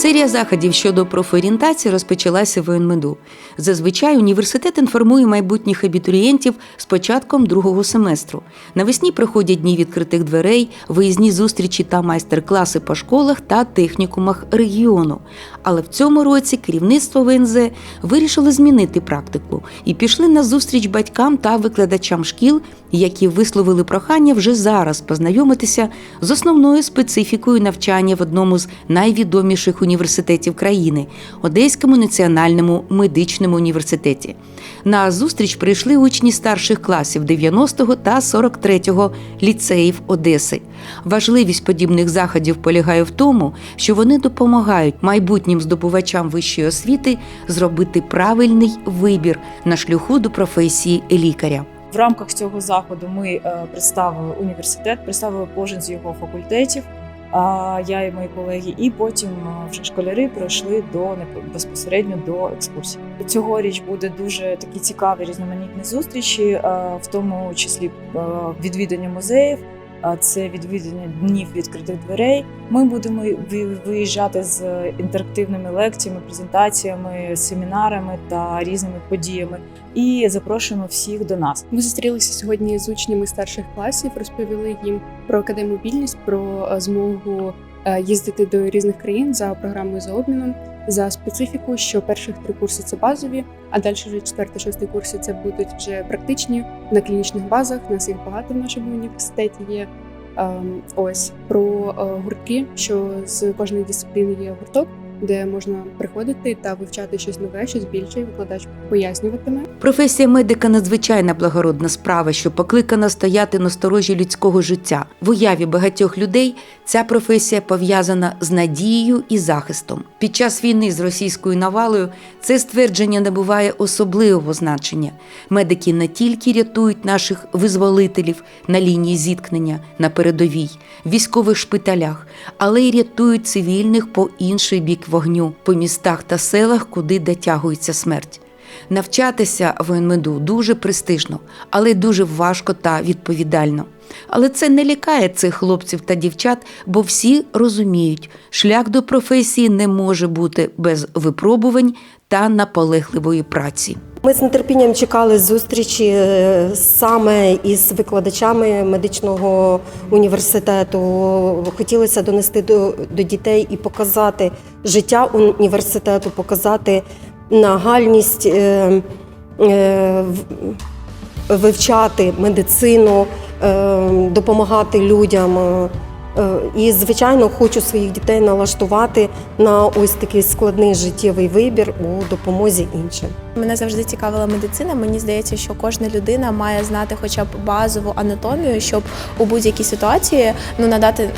Серія заходів щодо профорієнтації розпочалася в ОНМЕДУ. Зазвичай університет інформує майбутніх абітурієнтів з початком другого семестру. Навесні проходять дні відкритих дверей, виїзні зустрічі та майстер-класи по школах та технікумах регіону. Але в цьому році керівництво ВНЗ вирішило змінити практику і пішли на зустріч батькам та викладачам шкіл, які висловили прохання вже зараз познайомитися з основною специфікою навчання в одному з найвідоміших університетів країни Одеському національному медичному університеті. На зустріч прийшли учні старших класів 90-го та 43-го ліцеїв Одеси. Важливість подібних заходів полягає в тому, що вони допомагають майбутнім здобувачам вищої освіти зробити правильний вибір на шляху до професії лікаря. В рамках цього заходу ми е, представили університет, представили кожен з його факультетів. Я і мої колеги, і потім вже школяри пройшли до безпосередньо до екскурсії. Цьогоріч буде дуже такі цікаві різноманітні зустрічі, в тому числі відвідання музеїв. Це відвідання днів відкритих дверей. Ми будемо ви- виїжджати з інтерактивними лекціями, презентаціями, семінарами та різними подіями. І запрошуємо всіх до нас. Ми зустрілися сьогодні з учнями старших класів, розповіли їм про академобільність, про е, змогу е, їздити до різних країн за програмою за обміном, за специфіку, що перших три курси це базові, а далі вже четвертий, шостий курси це будуть вже практичні на клінічних базах. Нас їх багато в нашому університеті є. Ем, Ось про е, гуртки, що з кожної дисципліни є гурток, де можна приходити та вивчати щось нове, щось більше, і викладач пояснюватиме. Професія медика надзвичайна благородна справа, що покликана стояти на сторожі людського життя. В уяві багатьох людей ця професія пов'язана з надією і захистом. Під час війни з російською навалою це ствердження набуває особливого значення. Медики не тільки рятують наших визволителів на лінії зіткнення на передовій, військових шпиталях, але й рятують цивільних по інший бік вогню, по містах та селах, куди дотягується смерть. Навчатися в НМДУ дуже престижно, але дуже важко та відповідально. Але це не лякає цих хлопців та дівчат, бо всі розуміють, шлях до професії не може бути без випробувань та наполегливої праці. Ми з нетерпінням чекали зустрічі е, саме із викладачами медичного університету. Хотілося донести до, до дітей і показати життя університету, показати нагальність е, е, вивчати медицину, е, допомагати людям. Е, І, звичайно, хочу своїх дітей налаштувати на ось такий складний життєвий вибір у допомозі іншим. Мене завжди цікавила медицина. Мені здається, що кожна людина має знати хоча б базову анатомію, щоб у будь-якій ситуації ну надати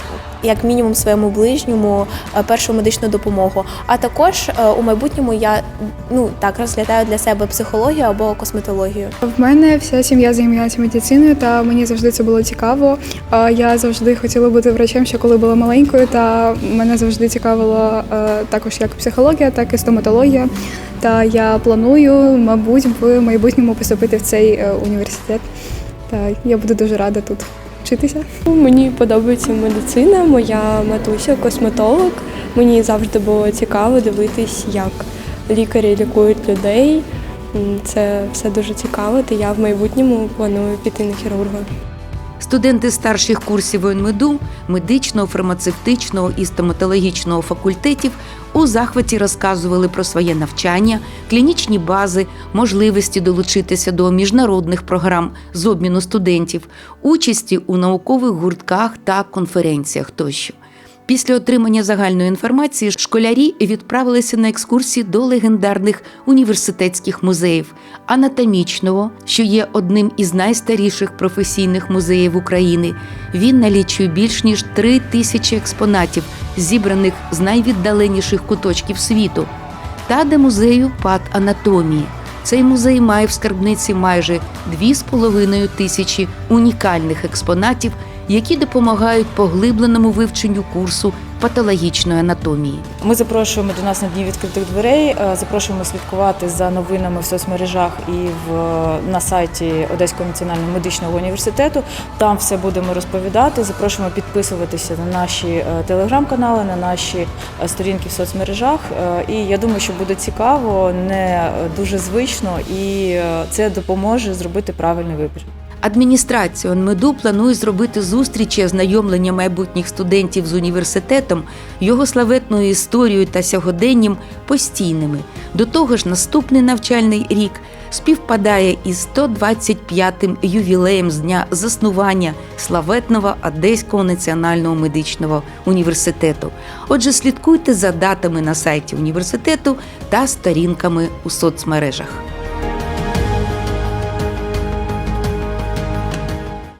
як мінімум своєму ближньому е, першу медичну допомогу. А також е, у майбутньому я ну так розглядаю для себе психологію або косметологію. В мене вся сім'я займається медициною, та мені завжди це було цікаво. Я завжди хотіла бути врачем, ще коли була маленькою. Та мене завжди цікавила е, також як психологія, так і стоматологія. Та я планую, мабуть, в майбутньому поступити в цей е, університет. Та я буду дуже рада тут вчитися. Мені подобається медицина, моя матуся косметолог. Мені завжди було цікаво дивитись, як лікарі лікують людей. Це все дуже цікаво, та я в майбутньому планую піти на хірурга. Студенти старших курсів ОНМЕДУ, медичного, фармацевтичного і стоматологічного факультетів у захваті розказували про своє навчання, клінічні бази, можливості долучитися до міжнародних програм з обміну студентів, участі у наукових гуртках та конференціях тощо. Після отримання загальної інформації школярі відправилися на екскурсії до легендарних університетських музеїв анатомічного, що є одним із найстаріших професійних музеїв України. Він налічує більш ніж три тисячі експонатів, зібраних з найвіддаленіших куточків світу, та де музею патанатомії. Цей музей має в скарбниці майже 2,5 тисячі унікальних експонатів, які допомагають поглибленому вивченню курсу патологічної анатомії. Ми запрошуємо до нас на дні відкритих дверей. е, Запрошуємо слідкувати за новинами в соцмережах і в на сайті Одеського національного медичного університету. Там все будемо розповідати. Запрошуємо підписуватися на наші е, телеграм-канали, на наші е, сторінки в соцмережах. І я думаю, що буде цікаво, не дуже звично, і це допоможе зробити правильний вибір. Адміністрація ОНМЕДУ планує зробити зустрічі ознайомлення майбутніх студентів з університетом, його славетною історією та сьогоденням постійними. До того ж, наступний навчальний рік співпадає із 125-м ювілеєм з дня заснування славетного Одеського національного медичного університету. Отже, слідкуйте за датами на сайті університету та сторінками у соцмережах.